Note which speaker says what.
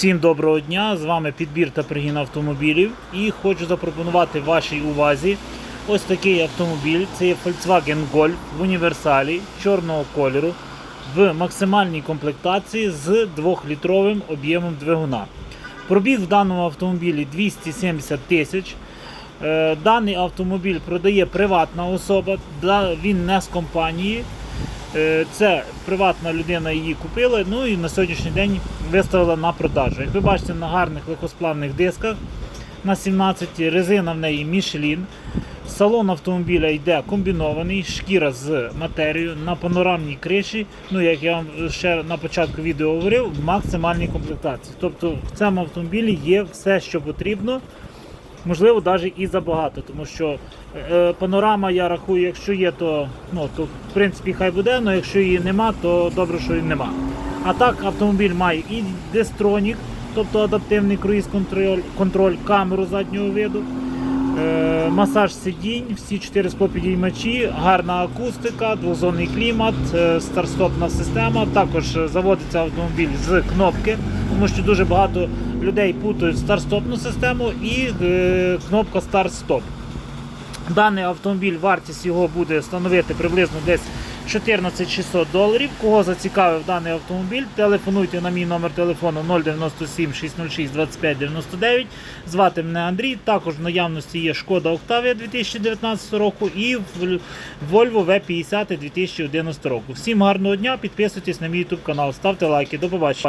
Speaker 1: Всім доброго дня! З вами підбір та пригін автомобілів. І хочу запропонувати вашій увазі ось такий автомобіль. Це є Volkswagen Golf в універсалі чорного кольору в максимальній комплектації з 2-літровим об'ємом двигуна. Пробіг в даному автомобілі 270 тисяч. Е, Даний автомобіль продає приватна особа, він не з компанії. Е, Це приватна людина її купила, ну і на сьогоднішній день виставила на продажу. Як ви бачите, на гарних легкосплавних дисках на 17 резина в неї Michelin. Салон автомобіля йде комбінований, шкіра з матерією на панорамній криші. Ну, як я вам ще на початку відео говорив, в максимальній комплектації. Тобто в цьому автомобілі є все, що потрібно. Можливо, навіть і забагато, тому що е, панорама, я рахую, якщо є, то, ну, то в принципі хай буде, але якщо її нема, то добре, що її нема. А так автомобіль має і дестронік, тобто адаптивний круїз контроль, контроль камеру заднього виду, е, масаж сидінь, всі чотири склопідіймачі, гарна акустика, двозонний клімат, е, старт-стопна система. Також е, заводиться автомобіль з кнопки, тому що дуже багато людей путають старт-стопну систему і е, кнопка старт-стоп. Даний автомобіль, вартість його буде становити приблизно десь 14 600 доларів. Кого зацікавив даний автомобіль, телефонуйте на мій номер телефону 097 606 25 99. Звати мене Андрій. Також в наявності є Шкода Octavia 2019 року і Volvo V50 2011 року. Всім гарного дня, підписуйтесь на мій YouTube канал, ставте лайки. До побачення.